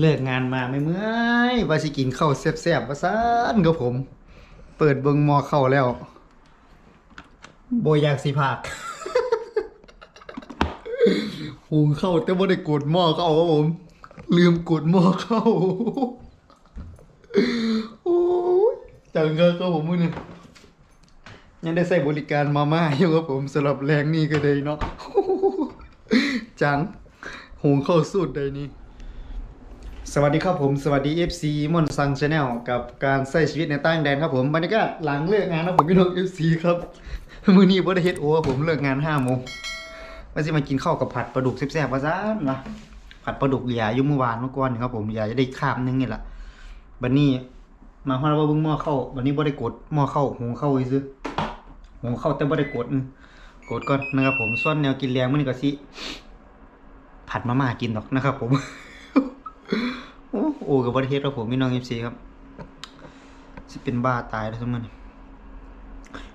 เลิกงานมาไม่เมื่อยว่าสิกินข้าวแซ่บๆว่าซ่านกับผม เปิดเบิงหมอเข้าวแล้วโบอยากสิภาคหุงเข้าวแต่บ่ได้กดหม้อเข้าครับผม ลืมกดหม้อเข้าโอ้ยจังเกินครับผมมื้อนี้ยังได้ใส่บริการมาม่าอยู่ครับผมสำหรับแรงนี่ก็ได้เนาะจังหุงเข้าวสูตรใดนี้ สวัสดีครับผมสวัสดี FC มอนซังชาแนลกับการใช้ชีวิตในต่างแดนครับผมบรรยากาศหลังเลิกงานนะผมพี่น้อง FC ครับมื้อนี้บ่ได้เฮ็ดโอครับผมเลิกงาน5โมงว่าสิมากินข้าวกับผัดปลาดุกแซ่บๆว่าซ่านะผัดปลาดุกเหลียอยู่เมื่อวานเมื่อก่อนนี่ครับผมเหลียจะได้คาบนึงนี่ล่ะบัดนี้ มาฮอดว่าเบิ่งหม้อเข้าวบัดนี้บ่ได้กดหม้อเข้าวหุงข้าวซื่อหุงข้าวแต่บ่ได้กดกดก่อนนะครับผมส่วนแนวกินแรงมื้อนี้ก็สิผัดมาม่ากินดอกนะครับผม โอ้กับประเทศเราผมพี่น้องเอฟซีครับสิเป็นบ้าตายแล้วทั้งมัน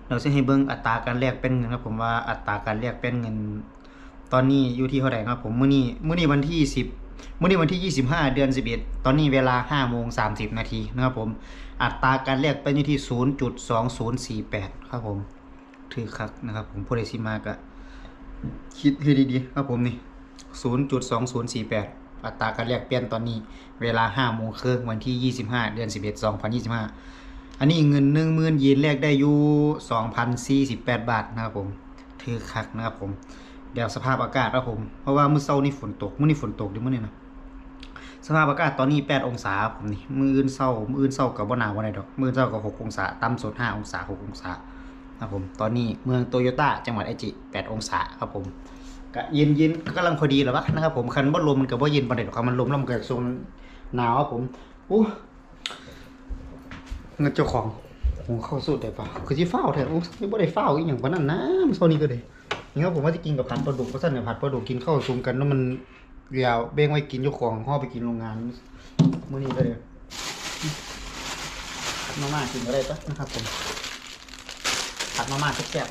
เราจะให้เบิ้งอัตราการแลกเป็นเงินครับผมว่าอัตราการแลกเป็นเงิน ตอนนี้อยู่ที่เท่าไหร่ครับผมมื้อนี้มื้อนี้วันที่สิบมื้อนี้วันที่ยี่สิบห้าเดือนสิบเอ็ดตอนนี้เวลาห้าโมงสามสิบนาทีนะครับผม อัตราการแลกเป็นอยู่ที่ศูนย์จุดสองศูนย์สี่แปดครับผม ถือคักนะครับผมผู้ใดสิมากะคิดให้ดีๆ ครับผมนี่ศูนย์จุดส อัตราการแลกเปลี่ยนตอนนี้ เวลา5โมงครึ่งวันที่ 25 เดือน 11 2025 อันนี้เงิน 10,000 เยนแลกได้อยู่2,048 บาทนะครับผมถือคักนะครับผม เดี๋ยวสภาพอากาศครับผม เพราะว่ามื้อเช้านี่ฝนตกมื้อนี้ฝนตกดิมื้อนี้นะสภาพอากาศตอนนี้ 8 องศาผมนี่มื้ออื่นเช้ามื้ออื่นเช้าก็บ่หนาวบ่ได้ดอก มื้อเช้าก็6องศาต่ำสุด5องศา6องศาครับผม ตอนนี้เมืองโตโยต้าจังหวัดไอจิ 8 องศาครับผม ก็เย็นเย็นๆก็กำลังพอดีแล้วะนะครับผมคันบ่ลมมันก็บ่เย็นปานใดหรอกครับมันลมแล้วมันก็ทรงหนาวครับผมโอ้เงินเจ้าของโอ้เข้าสุดได้ปะคือสิฟ้าแท้โอ้ยบ่ได้ฟ้าอีหยังปานนั้นนะมันโซนี้ก็ได้นี่ครับผมว่าสิกินกับผัดปลาดุกเพราะซั่นเนี่ยผัดปลาดุกกินข้าวซุมกันแล้วมันยาวเบ่งไว้กินเจ้าของห่อไปกินโรงงานมื้อนี้ก็ได้ผัดมาม่ากินก็ได้ปะนะครับผมผัดมาม่าแซ่บ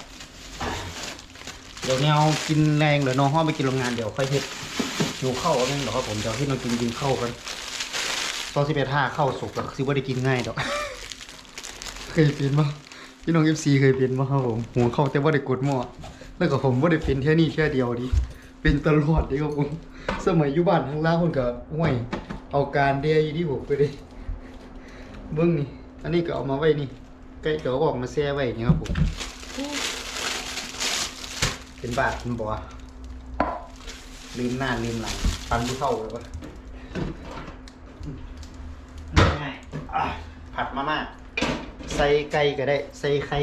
เดี๋ยวแนวกินแรงเดี๋ยวน้องห้องไปกินโรงงานเดี๋ยวค่อยเฮ็ดหิวข้าวเอาเองเดี๋ยวครับผมเดี๋ยวให้น้องกินกินข้าวกันตอนสิบเอ็ดห้าข้าวสุกแล้วซิว่าได้กินง่ายดอกเคยเป็นปะพี่น้องเอฟซีเคยเป็นปะครับผมหัวเข้าวแต่ว่าได้กดหม้อแล้วก็ผมว่าได้เป็นแค่นี้แค่เดียวดิเป็นตลอดดิครับผมสมัยอยู่บ้านทางล่างคนก็ห่วยเอาการเดียอยู่ที่ผมไปเลยเบิ้งนี่อันนี้ก็เอามาไว้นี่ใกล้จะเอาออกมาแช่ไว้นี่ครับผม เป็นบาทเป็นบัวลืมหน้าลืมหลังฟันผู้เท่าเลยวะง่ายๆอะผัดมาม่าใส่ไก่ก็ได้ ใส่ไข่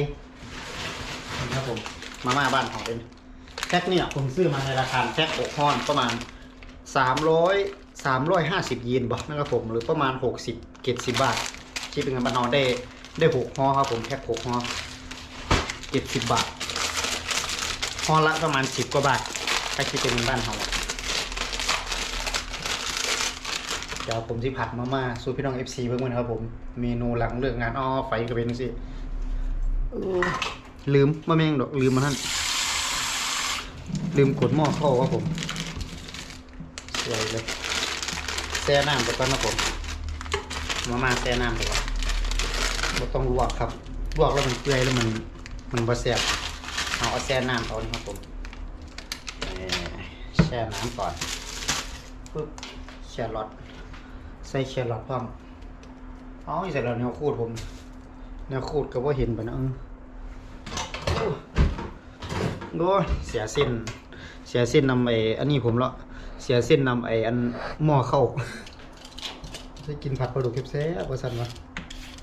นะครับผมมาม่าบ้านของเป็นแพ็คเนี่ยผมซื้อมาในราคาแพ็คหกห้อนประมาณสามร้อยสามร้อยห้าสิบเยนบอกนะครับผมหรือประมาณหกสิบเจ็ดสิบบาทคิดเป็นเงินบ้านเราได้ได้หกห่อครับผมแพ็คหกห่อเจ็ดสิบบาท ห่อละประมาณสิบกว่าบาทถ้าคิดเป็นเงินบ้านเราเดี๋ยวผมที่ผัดมาม่าสูตรพี่น้องเอฟซีเพิ่งมานครับผมเมนูหลังเลิกงานอ้อไฟก็เป็นสิลืมมาแม่งดอกลืมมาท่านลืมกดหม้อเข้าครับผมสวยเลยแช่น้ำไปก่อนนะผมมาม่าแช่น้ำไปก่อนไม่ต้องลวกครับลวกแล้วมันเปื่อยแล้วมันมันบะแซ่บ เอาแช่น้ำเอานี่ครับผมเอ่อแช่น้ำก่อนปึ๊บแครอทใส่แครอทพร้อมเอาอีกใส่แล้วแนวคูดผมแนวคูดก็ว่าเห็นไปนะเออโอ้โอ้ยเสียเส้น เสียเส้นนำไอ้อันนี้ผมละเสียเส้นนำไอ้อันหม้อเข้าได้กินผัดปลาดุกแซ่บๆว่าสันวะ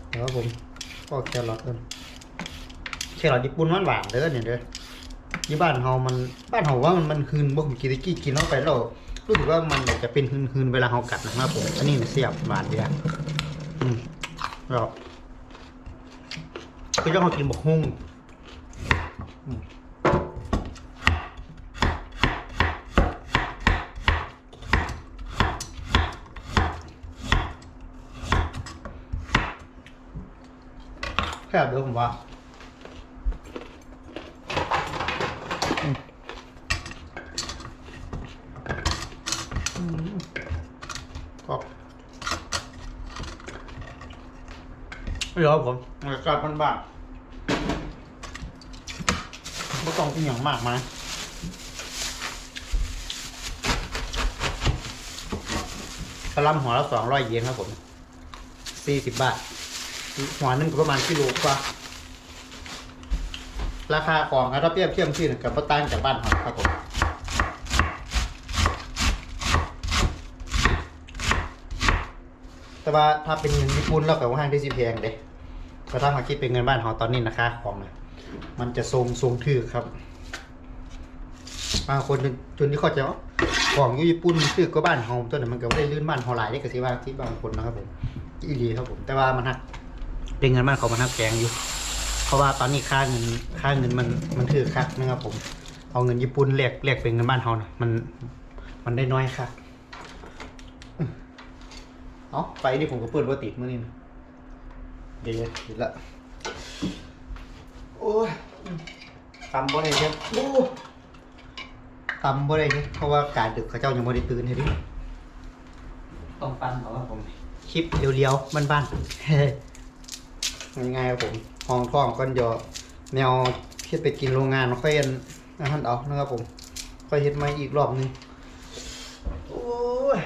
เดี๋ยวผมก็แครอทกันแครอทญี่ปุ่นมันหวานเด้อเนี่ยเด้อ ที่บ้านเฮามันบ้านเฮาว่ามันมันหืนบ่ผมกินตะกี้กินเข้าไปแล้วรู้สึกว่ามันจะเป็นหืนๆเวลาเฮากัดนะครับผมอันนี้เนี่ยเสียบหวานดีอะอืมแล้วก็ยังเฮากินบกฮุ่งแค่เด้อผมว่า ก็ ไม่รู้ครับผมอากาศบ้านๆไม่ต้องกินอย่างมากมายกระลำหัวละสองร้อยเยนครับผมสี่สิบบาท หัวหนึงก็ประมาณกิโลกว่า ราคาของครับถ้าเปรียบเทียบที่กับก็ต่างจากบ้านเราครับผม แต่ ว่าถ้าเป็นเงินญี่ปุ่นแล้วกับว่าห้างที่สิแพงเด้ก็ถ้ามาคิดเป็นเงินบ้านเราตอนนี้นะคะของนะมันจะทรงทรงถือครับบางคนจนนที่เข้าจว่าของญี่ปุ่นมันถือกว่าบ้านเราตัวนั้นมันก็ไม่ได้ลื่นบ้านเราหลายได้ก็สิว่าที่บางคนนะครับผมอีหลีครับผม แต่ว่ามันหักเป็นเงินบ้านเขามันหักแพงอยู่ เพราะว่าตอนนี้ค่าเงินค่าเงินมันมันถือคักนะครับผม เอาเงินญี่ปุ่นแลกแลกเป็นเงินบ้านเรานะมันมันได้น้อยค่ะ เอาไฟนี่ผมก็เปิดว่าติดเมื่อนี้นะเดี๋ยวติดละโอ้ยตำบ่ได้ครับโอ้ตำบ่ได้ครับเพราะว่าการดึกเขาเจ้ายังไม่ได้ตื่นให้ดิต้องปั้นเอาครับผมคลิปเรียวๆบ้านๆง่ายๆครับผมห้องท้องก้อนยอแนวที่ไปกินโรงงานค่อยอันอาหารเอานะครับผมค่อยเฮ็ดมาอีกรอบหนึงโอ้ย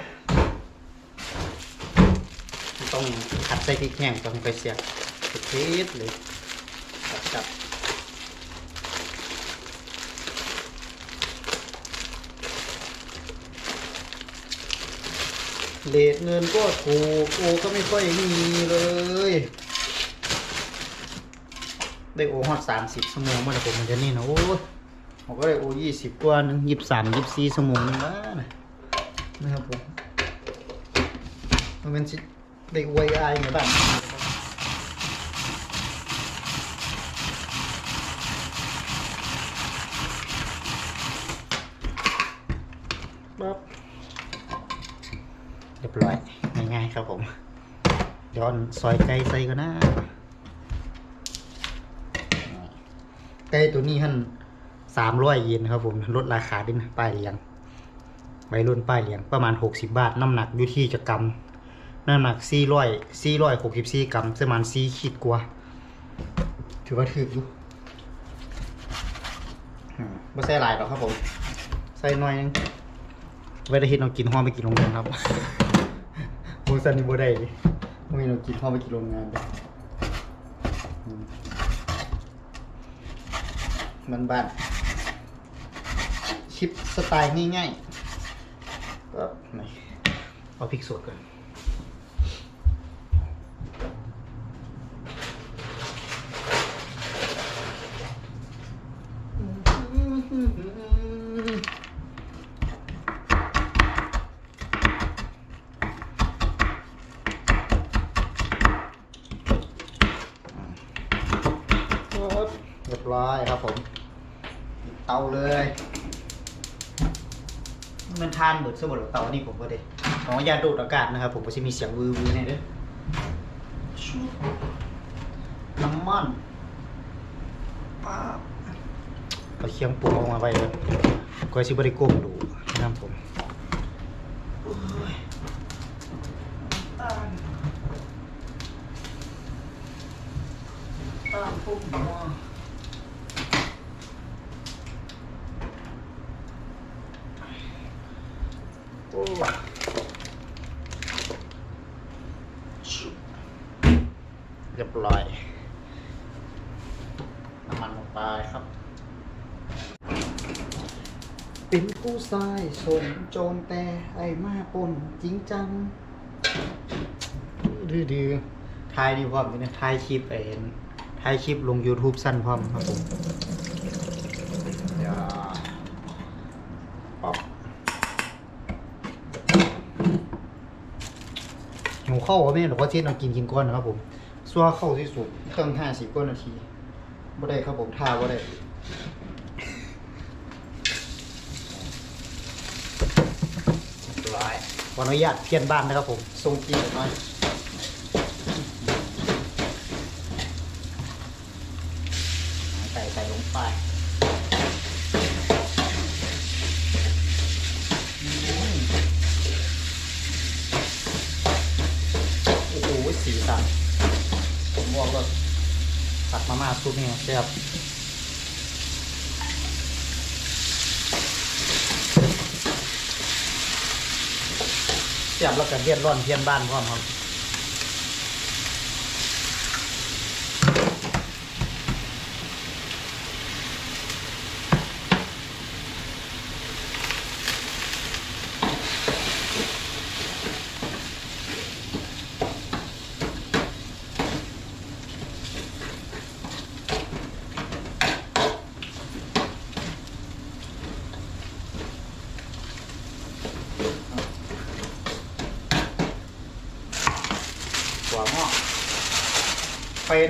ต้องขัดใส่พริกแห้งต้องไปเสียบเทสเลยจับบเลทเงินก็ถูกโอก็ไม่ค่อยมีเลย ได้โอฮอดสามสิบชั่วโมงเมื่อไหร่ผมมันจะนี่นะโอ้ยผมก็ได้โอยี่สิบกว่านึงยี่สิบสามยี่สิบสี่ชั่วโมงนึงแล้วนะนะครับผมมันเป็น สิได้อวยอายไงบ้างปั๊บเรียบร้อยง่ายๆครับผมย้อนซอยไก่ใส่ก็นะไก่ตัวนี้ท่านสามร้อยเยนครับผมลดราคาด้วยนะป้ายเรียงใบรุ่นป้ายเหลียงประมาณ60บาท น้ำหนักอยู่ที่จะกรัม น้ำหนัก400 464กรัมประมาณ4ขีดกว่า ถือว่าถืออยู่อืมไม่ใส่หลายหรอกครับผม ใส่หน่อยนึงไว้ได้เห็นเรากินห้อมไปกินโรงงานครับมูสันนี่บ่ได้เลยไม่เรากินห้อมไปกินโรงงานเด้ออืมมันบ้านๆชิปสไตล์ง่ายๆก็ไหนเอาพริกสดก่อนครับเรียบร้อยครับผมปิด เตาเลย มันทานเบิดสมบูรณ์เตานี่ผมก็ได้ของยาดูดอากาศนะครับ ผมก็จะมีเสียงวือวือในเด้อชุบน้ำมันป้าเอาเคียงปรุงออกมาไปเลยก็ชิบริโก้มดูนะครับผมโอ้ยน้ำตาลน้ำตาลพุ่มหัว โอ้ชุบ เรียบร้อย น้ำมันลงไปครับ เป็นผู้ชายสนโจรแต่ไอ้มาปนจริงจัง ดื้อดื้อทายดีพร้อมเลยนะทายคลิปเอ็นทายคลิปลง YouTube สั้นพร้อมครับผมเดี๋ยวป๊อป หิวข้าวก็ไม่หรอกว่าเจ๊ต้องกินกินก้อนนะครับผมซัวเข้าที่สุดเครื่องห้าสิบก้อนนาทีบ่ได้ครับผมท่าบ่ได้ร้อยขออนุญาตเพี้ยนบ้านนะครับผมทรงกีนหน่อยใส่ใส่ลงไปอืม โอ้โหสีสันโอ้โห บอกว่าผัดมาม่า ซุปเนี่ยแซ่บแซ่บแล้วก็เลียนร้อนเพียนบ้านพร้อมครับ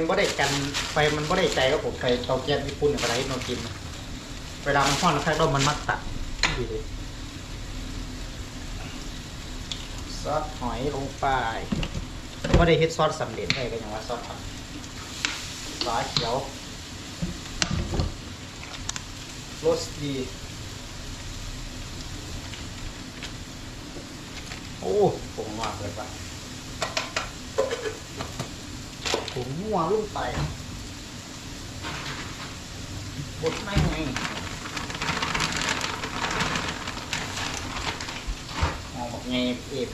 บ่ได้กันไฟมันบ่ได้ใจครับผมไฟเตาแก๊สญี่ปุ่นอะไรที่เรากิน เวลามันร้อนแล้วข้างมันมักตัดดีเลยซอสหอยลงไปว่ได้เฮ็ดซอสสำเร็จได้ก็ย่างว่าซอสผักซอสเขียวโรสดีโอ้ผมมากเลยป่ะ ผมมั่วลงไปบดไม่ไงมองบอกไงเอฟ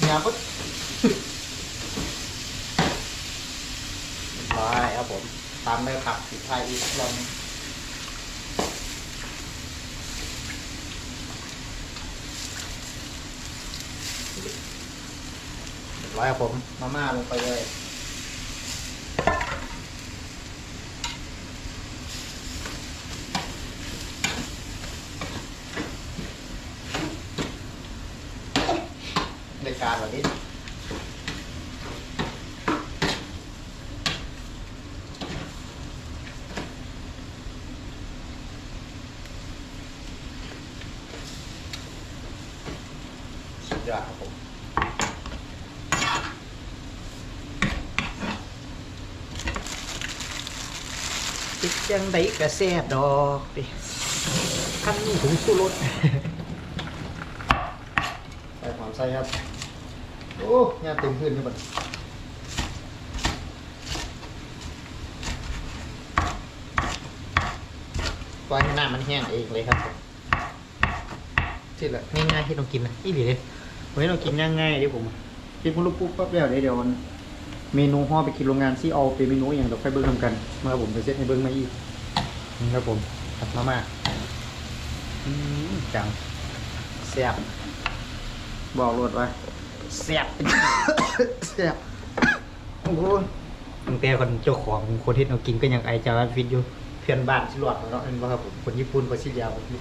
เนี่ยก็ร้อยครับผมตามได้วยผักสีไทยอีกรอบนึง ร้อยครับผม มาม่าลงไปเลย ในการแบบนี้สุดยอดครับผม ติดจังไดกระแซบดอกดิขั้นถึงสู้รถใส่หอมใส่ครับ โอ้ยาเต็มพื้นนี่บัดปล่อยให้น้ำมันแห้งเองเลยครับที่ละง่ายๆที่ต้องกินนะอีหลีเลยวันนี้เรากินง่ายๆเดิผมกินปุ๊บปุ๊บปั๊บแล้วเดี๋ยวเดี๋ยวมัน เมนูห่อไปกินโรงงานซี่เอาเป็นเมนูอย่างเดี๋ยวค่อยเบิ้งทำกันมาครับผมไปเซตให้เบิ้งมาอีกนี่ครับผมผัดมาม่าอืมจังแซ่บบอกรวดไว้แซ่บแซ่บโอ้โหตั้งแต่คนเจ้าของคนที่เรากินก็ยังไอจาวิทอยู่เพื่อนบ้านสิรอดเนาะเห็นป่ะครับผมคนญี่ปุ่นก็สิยาวแบบนี้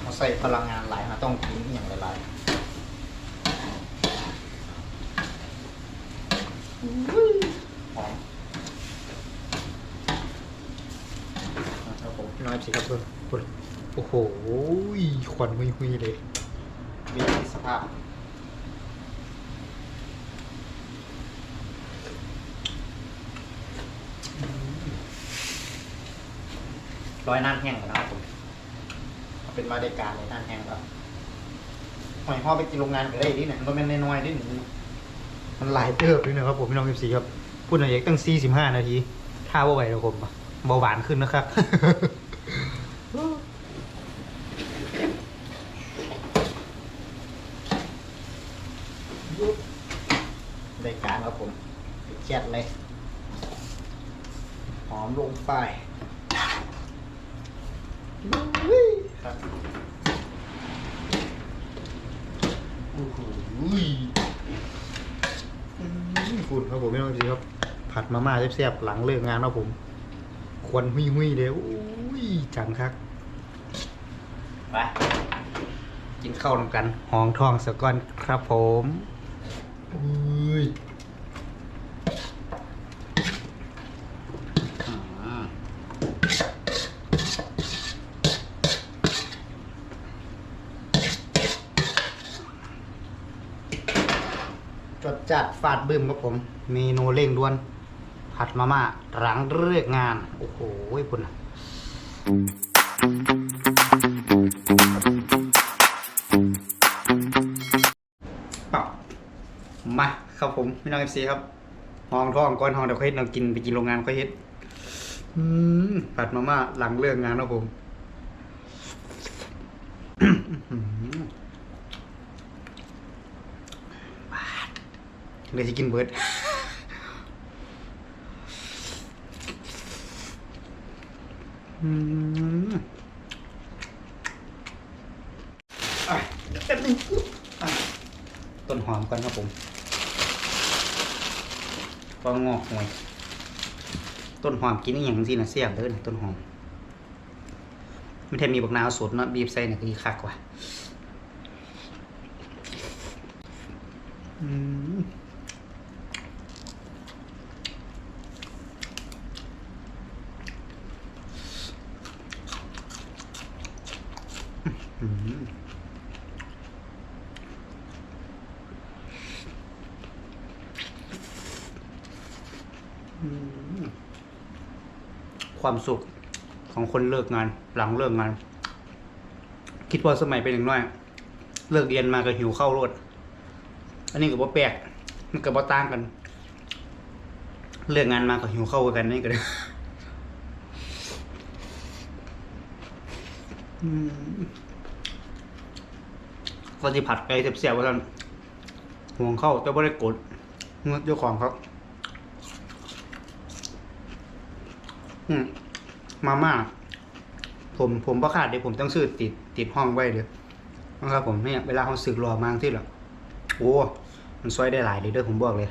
เราใส่ พลังงานหลายมาต้องกินอหย่างหลายๆอุ้ยหอมนะครับผมน้อยสิครับเพื่อนเพื่อนโอ้โหควันหุยหุยๆเลยมีสภาพร้อยน้ำแห้งก่อนนะครับผม เป็นมาได้การเลยท่านแห้งก็หอยห่อไปกินโรงงานก็ได้ดิเนี่ยมันก็แม่นน้อยๆดิหนึ่งมันหลายเติบด้วยนะครับผมพี่น้องเอฟซีครับ พูดหน่อยเอกตั้งสี่สิบห้านาทีถ้าว่าไหวนะผมเบาหวานขึ้นนะครับ ได้การครับผมแจ็ดเลย หอมลงไป ครับ โอ้โหฝุ่นครับผมไม่ต้องสิครับ ผัดมาม่าแซ่บๆหลังเลิกงานครับผม ควันหุยหุยๆเดี๋ยวอุ้ยจังครับไปกินข้าวนำกันหองทองสะก้อนครับผมอุ้ยอ่า จ ดบึ้มครับผม เมนูเร่งด่วน ผัดมาม่าหลังเลิกงาน โอ้โหคุณน่ะปับมาครับผมพี่น้องเอฟซีครับห้องท้องก้อนห้องเดี๋ยวค่อยเฮ็ดเรากินไปกินโรงงานค่อยเฮ็ดผัดมาม่าหลังเลิกงานครับผม เลยจะกินเบิร์ดอืมอะแป๊บนึงอะต้นหอมก่อนครับผมก็งอกหน่อยต้นหอมกินอย่างสินะเสียบเด้อนต้นหอมไม่ใช่มีบักนาวสดเนาะบีบใส่เนี่ยก็ดีคักกว่า อืมอืมอืม ความสุขของคนเลิกงาน หลังเลิกงาน คิดว่าสมัยเป็นอย่างน้อย เลิกเรียนมาก็หิวข้าวรดอันนี้ก็บ่แปลกมันก็บ่ต่างกัน เลิกงานมาก็หิวข้าวกันนี่ก็เลยอืม ก็ที่ผัดไก่เสียบๆว่าท่านห่วงเข้าแต่บ่ได้กดเงือเจ้าของครับ อืมมาม่าผมผมประขาดเดี๋ยวผมต้องซื้อติดติดห้องไว้เดี๋ยวนะครับผมเนี่ยเวลาเขาสึกรอมาที่หรอโอ้มันช่วยได้หลายเลยด้อผมบอกเลย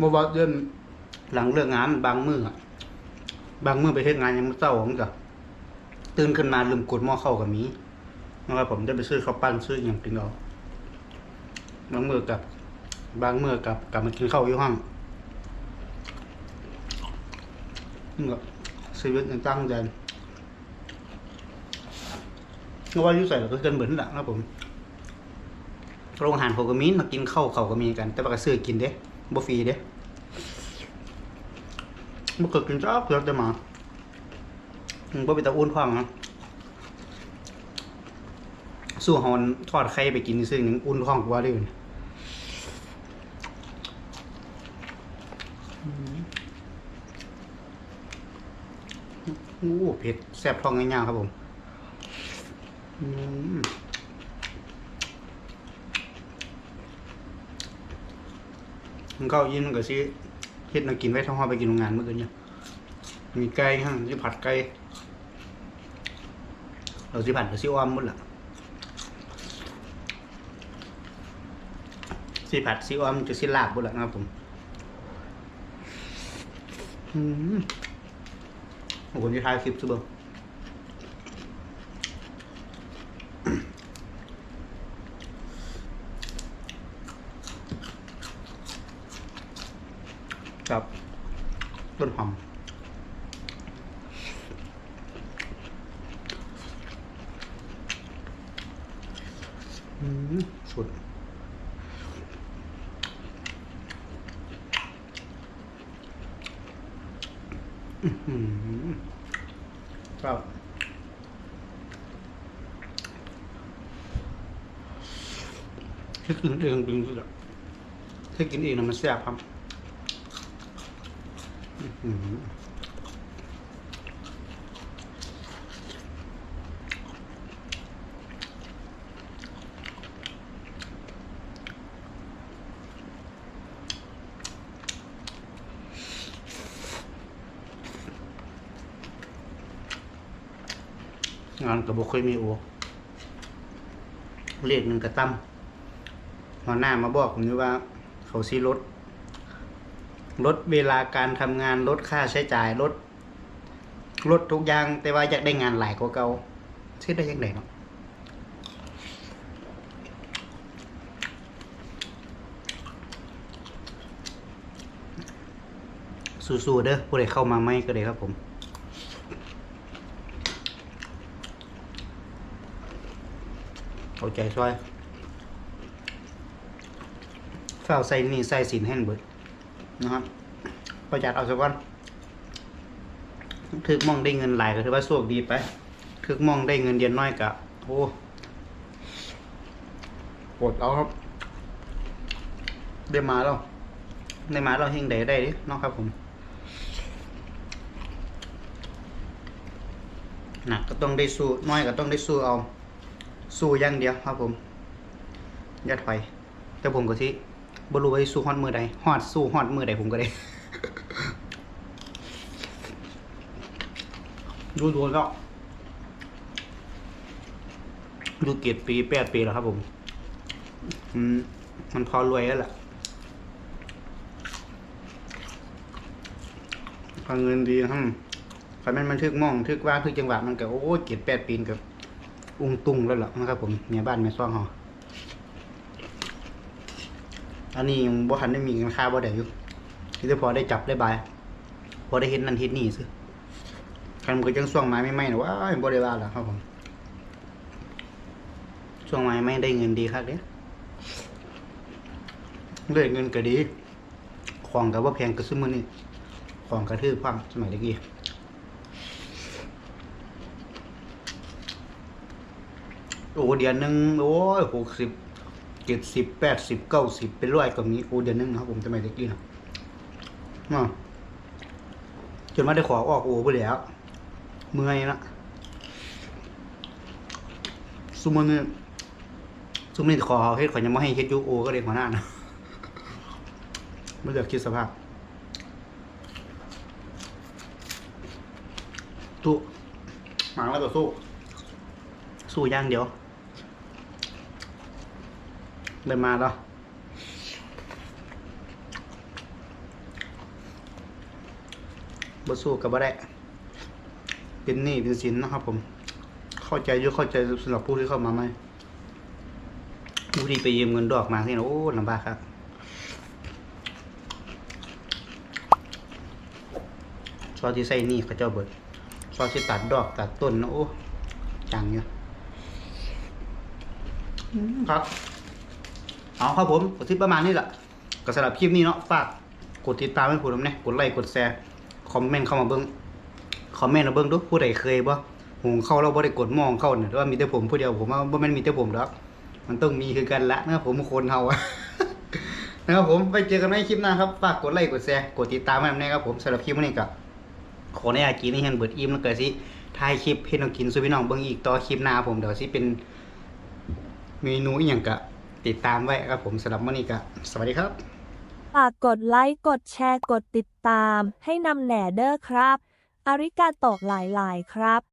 บ่ว่าเดินหลังเลิกงานบางมือบางมือไปเฮ็ดงานยังไม่เศร้าผมก็ ตื่นขึ้นมาลืมกดหม้อเข้ากับมีนะครับผมได้ไปซื้อข้าวปั้นซื้ออย่างกินเอาบางมือกับบางมือกับกลับมากินข้าวอยู่ห้องนี่ก็ชีวิตยังตั้งใจเพราะว่ายุ่ใส่ก็เกินเหมือนแหละนะผมโรงอาหารเขาก็มีมากินข้าวเขาก็มีกัน แต่ว่ากซื้อกินเด้บฟรีเด้บ่เคยกินจ้าเพื่อจะมา บ่เป็นตาอ้วนท้องนะสู้เฮาทอดไข่ไปกินซื้อหนึงอุ่นท้องกว่าเด้อโอ้เผ็ดแซ่บท้องง่ายๆครับผมมันก็ยินมันก็สิเฮ็ดแนวกินไว้ท้องเฮาไปกินโรงงานเมื้ออื่นเนี่ยมีไก่ฮะสิผัดไก่ เราสิผัดก็สิอ้อมหมดละสิผัดซิอ้อมจะสิลาบหมดละนะครับผมอืมผมจะทายคลิปซะเบิ่งกับต้นหอมอืมสุด อื้อหือ ครับถ้ากินเองดึงๆอะถ้ากินเองนะมันแซ่บครับ อือ งานกับบเคยมีโอเรียกหนึ่งกระตั้มหัวหน้ามาบอกผมนี่ว่า เขาซีลดลดเวลาการทำงานลดค่าใช้จ่ายลดลดทุกอย่าง แต่ว่าอยากได้งานหลายกว่าเก่าซื้อได้ยังไงเนาะสู้ๆเด้อผู้ใดเข้ามาไม่ก็เลยครับผม เอาใจช่วยฝ้าวใส่นี่ใส่สินให้มันเบิดนะครับประหยัดเอาซะก่อนถึกมองได้เงินหลายก็ถือว่าโชคดีไปถึกมองได้เงินเดือนน้อยกะโอ้ปวดเอาครับได้มาแล้วได้มาแล้วเฮงได้ได้ดิเนาะครับผมหนักก็ต้องได้สู้น้อยก็ต้องได้สู้เอา สู้อย่างเดียวครับผมอย่าถอยแต่ผมก็สิบ่รู้ว่าสิสู้ฮอดมือใดฮอดสู้ฮอดมือใดผมก็ได้ดูดูแล้วดูเกียรปีแปดปีแล้วครับผมมันพอรวยแล้วล่ะพอเงินดีครับคันแม่นมันทึกมองทึกว่าทึกจังหวะมันก็โอ้เกียรแปดปีนกับ อุ้งตุ้งแล้วล่ะนะครับผมเมียบ้านเมียซ่องเฮาอันนี้ยังบ่ทันได้มีเงินค่าบ่ได้อยู่ที่จะพอได้จับได้บาย พอได้เห็นนั่นเห็นนี่ซึคันมันก็จังช่วงไม้ไม่ไหม้นะว้าบ่ได้ว่าล่ะครับผมช่วงไม้ไม่ได้เงินดีครับเด้ได้เงินก็ดี ของก็บ่แพงก็ซื้อมือนี้ของกระทืบพังสมัยตะกี้ โอ้เดือนหนึ่งโอ้ยหกสิบเจ็ดสิบแปดสิบเก้าสิบเป็นร้อยก็มีโอ้เดือนหนึ่งนะครับผมจะไม่ได้กินนะจนมาได้ขอออกโอ้ไปแล้ว เมื่อยละซุมันนี่ซุมันนี่ขอเฮ็ดขอยังไม่ให้เฮ็ดยูโอก็เลยหัวหน้านะไม่เลือกคิดสภาพตู้หมาแล้วก็สู้ สู้ย่างเดียว เลยมาแล้วบสู้กับบ่ได้เป็นหนี้เป็นสินนะครับผม เข้าใจอยุ่เข้าใจสำหรับผู้ที่เข้ามาใหมผู้ที่ไปยืมเงินดอกมาที่นโอ้ลำบากครับซอสที่ใส่นี่เขาเจ้าเบิดซอสที่ตัดดอกตัดต้นนะโอ้จังอยู่ครับ เอาครับผมกดที่ประมาณนี้แหละก็สำหรับคลิปนี้เนาะฝากกดติดตามให้ผมด้วยนะกดไลค์กดแชร์คอมเมนต์เข้ามาเบิ้งคอมเมนต์มาเบิ้งดูผู้ใดเคยบ่หงเข้าเราบ่ได้กดมองเข้าเนี่ยว่ามีแต่ผมผู้เดียวผมว่าบ่แม่นมีแต่ผมหรอกมันต้องมีคือกันละนะครับผมคนเฮาอะนะครับผมไปเจอกันในคลิปหน้าครับฝากกดไลค์กดแชร์กดติดตามให้ผมนะครับผมสำหรับคลิปนี้ก็ขออนุญากินนี่ให้มันเบิดอิ่มแล้วก็สิถ่ายคลิปให้น้องกินสู่พี่น้องเบิ่งอีกต่อคลิปหน้าผมเดี๋ยวสิเป็นเมนูอหย่างกะ ติดตามไว้ครับผมสำหรับวันนี้ก็สวัสดีครับ ฝากกดไลค์ กดแชร์ กดติดตาม ให้นำแหน่เด้อครับ อาริกาโตกหลาย ๆ ครับ